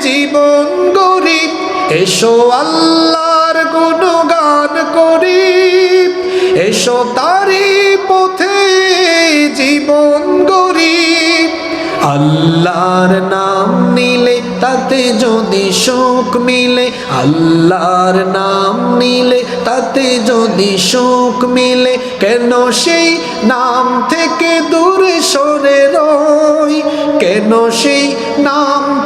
জীবন গরি এসো আল্লাহর গুণগান করি। এসো তারি পথে জীবন গরি আল্লাহর নাম নিলে তাতে যদি শোক মিলে, আল্লাহর নাম নিলে তাতে যদি শোক মিলে, কেন সেই নাম থেকে দূরে সরে রই? কেন সেই নাম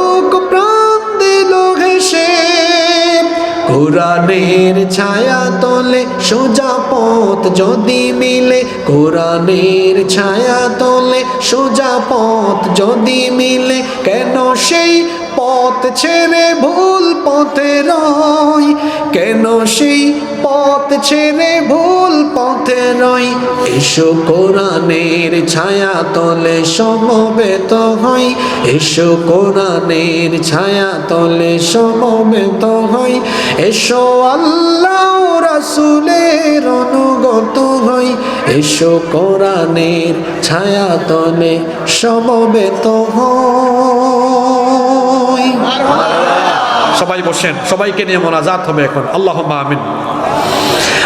কোরআনের ছায়া তলে সোজা পথ যদি মিলে, কোরআনের ছায়া তলে সোজা পথ যদি মিলে, কেন সেই পথ ছেড়ে ভুল পথে রয় কেন সেই পথ ছেড়ে ভুল পথে রয় এসো কোরআনের ছায়া তলে সমবেত হই। এসো কোরআনের ছায়া তলে সমবেত হই। এসো আল্লাহ রাসুলের অনুগত হই। এসো কোরআনের ছায়া তলে সমবেত হই। সবাই বসেন সবাইকে নিয়ে মোনাজাত হবে এখন আল্লাহ আমিন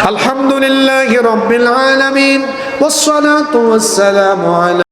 الحمد لله رب العالمين والصلاة والسلام على